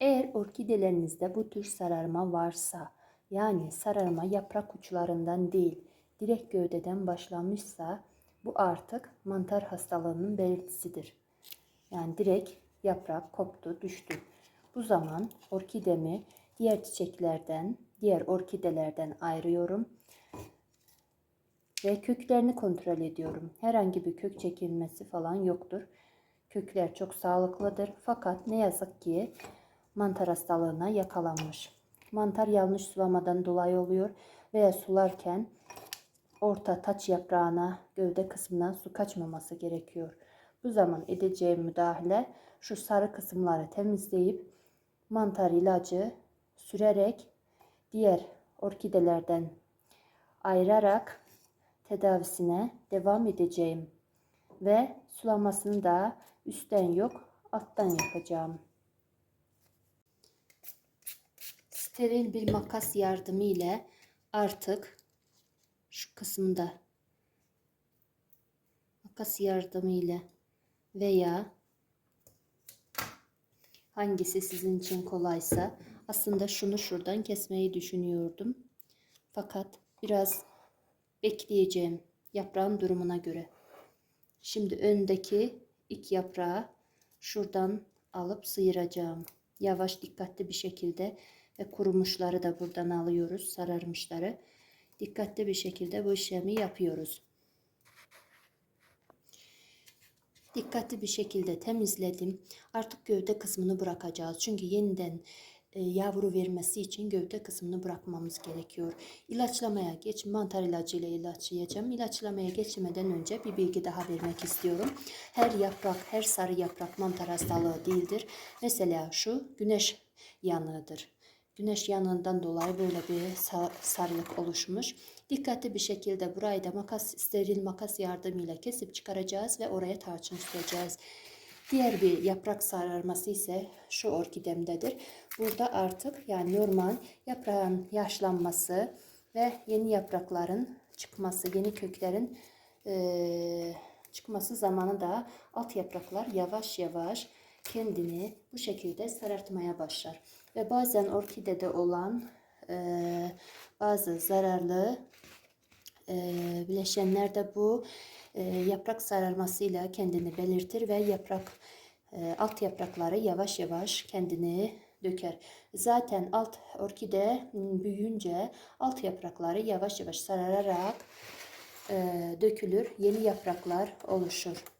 Eğer orkidelerinizde bu tür sararma varsa, yani sararma yaprak uçlarından değil, direkt gövdeden başlamışsa bu artık mantar hastalığının belirtisidir. Yani direkt yaprak koptu, düştü. Bu zaman orkidemi diğer çiçeklerden, diğer orkidelerden ayırıyorum ve köklerini kontrol ediyorum. Herhangi bir kök çekilmesi falan yoktur. Kökler çok sağlıklıdır. Fakat ne yazık ki mantar hastalığına yakalanmış. Mantar yanlış sulamadan dolayı oluyor veya sularken orta taç yaprağına, gövde kısmına su kaçmaması gerekiyor. Bu zaman edeceğim müdahale şu sarı kısımları temizleyip mantar ilacı sürerek diğer orkidelerden ayırarak tedavisine devam edeceğim. Ve sulamasını da üstten yok alttan yapacağım. Steril bir makas yardımı ile artık şu kısımda makas yardımı ile veya hangisi sizin için kolaysa aslında şunu şuradan kesmeyi düşünüyordum. Fakat biraz bekleyeceğim yaprağın durumuna göre. Şimdi öndeki ilk yaprağı şuradan alıp sıyıracağım. Yavaş dikkatli bir şekilde ve kurumuşları da buradan alıyoruz. Sararmışları. Dikkatli bir şekilde bu işlemi yapıyoruz. Dikkatli bir şekilde temizledim. Artık gövde kısmını bırakacağız. Çünkü yeniden e, yavru vermesi için gövde kısmını bırakmamız gerekiyor. İlaçlamaya geç, mantar ilacı ile ilaçlayacağım. İlaçlamaya geçmeden önce bir bilgi daha vermek istiyorum. Her yaprak, her sarı yaprak mantar hastalığı değildir. Mesela şu güneş yanığıdır. Güneş yanığından dolayı böyle bir sarılık oluşmuş. Dikkatli bir şekilde burayı da makas, steril makas yardımıyla kesip çıkaracağız ve oraya tarçın süreceğiz. Diğer bir yaprak sararması ise şu orkidemdedir. Burada artık yani normal yaprağın yaşlanması ve yeni yaprakların çıkması, yeni köklerin e, çıkması zamanı da alt yapraklar yavaş yavaş kendini bu şekilde sarartmaya başlar. Ve bazen orkidede olan e, bazı zararlı e, bileşenler de bu e, yaprak sararmasıyla kendini belirtir ve yaprak e, alt yaprakları yavaş yavaş kendini döker. Zaten alt orkide büyüyünce alt yaprakları yavaş yavaş sarararak e, dökülür. Yeni yapraklar oluşur.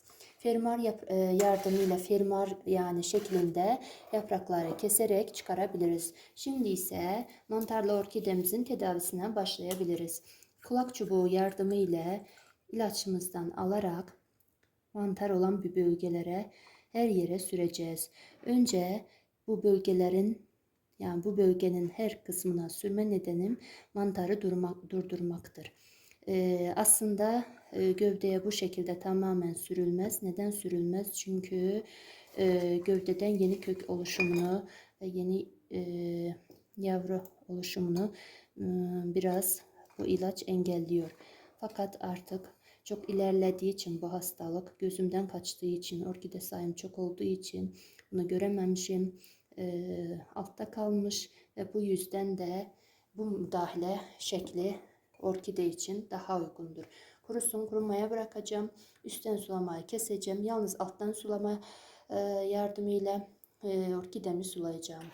Fermuar e, yardımıyla fermuar yani şeklinde yaprakları keserek çıkarabiliriz. Şimdi ise mantarlı orkidemizin tedavisine başlayabiliriz. Kulak çubuğu yardımıyla ilaçımızdan alarak mantar olan bir bölgelere her yere süreceğiz. Önce bu bölgelerin yani bu bölgenin her kısmına sürme nedenim mantarı durmak, durdurmaktır. Ee, aslında e, gövdeye bu şekilde tamamen sürülmez. Neden sürülmez? Çünkü e, gövdeden yeni kök oluşumunu ve yeni e, yavru oluşumunu e, biraz bu ilaç engelliyor. Fakat artık çok ilerlediği için bu hastalık gözümden kaçtığı için orkide sayım çok olduğu için bunu görememişim. E, altta kalmış ve bu yüzden de bu müdahale şekli orkide için daha uygundur. Kurusun kurumaya bırakacağım. Üstten sulamayı keseceğim. Yalnız alttan sulama yardımıyla orkidemi sulayacağım.